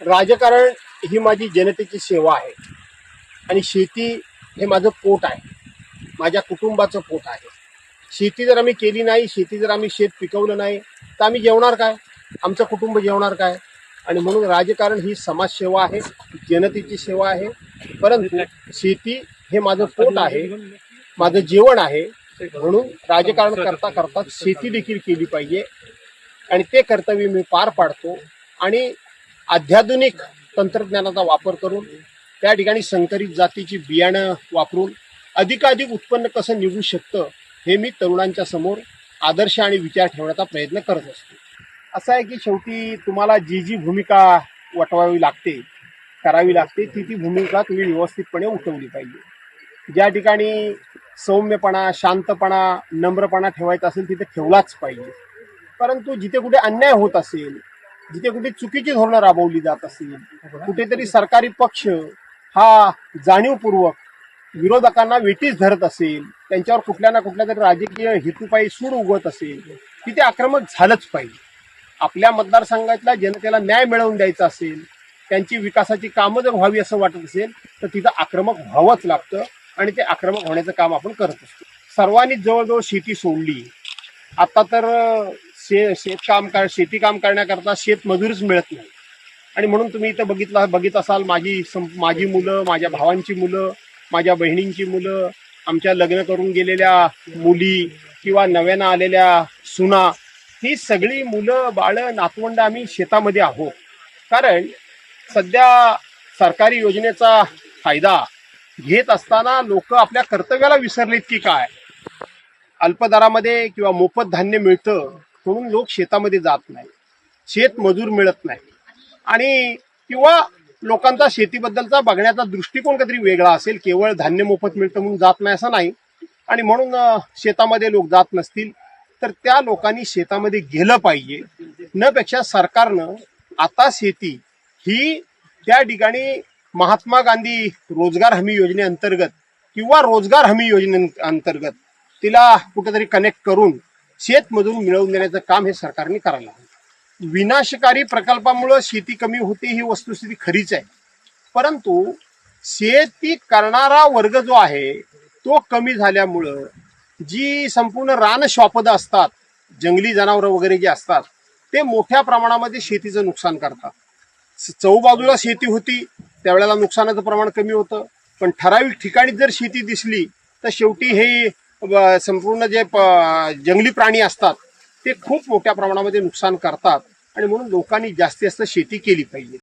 राजकारण ही माझी जनतेची सेवा आहे. आणि शेती हे माझं पोट आहे. माझ्या कुटुंबाचं पोट आहे. शेती जर आम्ही केली नाही शेती जर आम्ही शेत पिकवलं नाही तर आम्ही जेवणार काय? आमचं कुटुंब जेवणार काय? आणि म्हणून राजकारण ही समाजसेवा आहे जनतेची सेवा आहे. परंतु शेती हे माझं पोट आहे माझं जेवण आहे. म्हणून राजकारण करता करता शेती देखील केली पाहिजे. आणि ते कर्तव्य मी पार पाडतो. आणि अत्याधुनिक तंत्रज्ञानाचा वापर करून त्या ठिकाणी संकरित जातीची बियाणं वापरून अधिकाधिक उत्पन्न कसं निघू शकतं हे मी तरुणांच्या समोर आदर्श आणि विचार ठेवण्याचा प्रयत्न करत असतो. असं आहे की शेवटी तुम्हाला जी जी भूमिका वटवावी लागते करावी लागते ती ती भूमिका तुम्ही व्यवस्थितपणे उठवली पाहिजे. ज्या ठिकाणी सौम्यपणा शांतपणा नम्रपणा ठेवायचा असेल तिथे ठेवलाच पाहिजे. परंतु जिथे कुठे अन्याय होत असेल जिथे कुठे चुकीची धोरणं राबवली जात असेल कुठेतरी सरकारी पक्ष हा जाणीवपूर्वक विरोधकांना वेटीस धरत असेल त्यांच्यावर कुठल्या ना कुठल्या तरी राजकीय हेतूपायी सूड उगवत असेल तिथे आक्रमक झालंच पाहिजे. आपल्या मतदारसंघातल्या जनतेला न्याय मिळवून द्यायचा असेल त्यांची विकासाची कामं जर व्हावी असं वाटत असेल तर तिथं आक्रमक व्हावंच लागतं आणि ते आक्रमक होण्याचं काम आपण करत असतो. सर्वांनीच जवळजवळ शेती सोडली. आता तर शे शेतकाम कर शेती काम करण्याकरता शेतमजूरच मिळत नाही. आणि म्हणून तुम्ही इथं बघितलं बघित असाल माझी माझी मुलं माझ्या भावांची मुलं माझ्या बहिणींची मुलं आमच्या लग्न करून गेलेल्या मुली किंवा नव्यानं आलेल्या सुना ही सगळी मुलं बाळं नातवंड आम्ही शेतामध्ये आहोत. कारण सध्या सरकारी योजनेचा फायदा घेत असताना लोक आपल्या कर्तव्याला विसरलेत की काय? अल्पदरामध्ये किंवा मोफत धान्य मिळतं म्हणून लोक शेतामध्ये जात नाही. शेत मजूर मिळत नाही. आणि किंवा लोकांचा शेतीबद्दलचा बघण्याचा दृष्टिकोन काहीतरी वेगळा असेल केवळ धान्य मोफत मिळतं म्हणून जात नाही असं नाही. आणि म्हणून शेतामध्ये लोक जात नसतील तर त्या लोकांनी शेतामध्ये गेलं पाहिजे. न पेक्षा सरकारनं आता शेती ही त्या ठिकाणी महात्मा गांधी रोजगार हमी योजनेअंतर्गत किंवा रोजगार हमी योजने अंतर्गत तिला कुठेतरी कनेक्ट करून शेतमधून मिळवून देण्याचं काम हे सरकारने करायला हवं. विनाशकारी प्रकल्पामुळं शेती कमी होते ही वस्तुस्थिती खरीच आहे. परंतु शेती करणारा वर्ग जो आहे तो कमी झाल्यामुळं जी संपूर्ण रानश्वापद असतात जंगली जनावरं वगैरे जे असतात ते मोठ्या प्रमाणामध्ये शेतीचं नुकसान करतात. चौबाजूला शेती होती त्यावेळेला नुकसानाचं प्रमाण कमी होतं. पण ठराविक ठिकाणी जर शेती दिसली तर शेवटी हे संपूर्ण जे प- जंगली प्राणी असतात ते खूप मोठ्या प्रमाणामध्ये नुकसान करतात. आणि म्हणून लोकांनी जास्तीत जास्त शेती केली पाहिजे.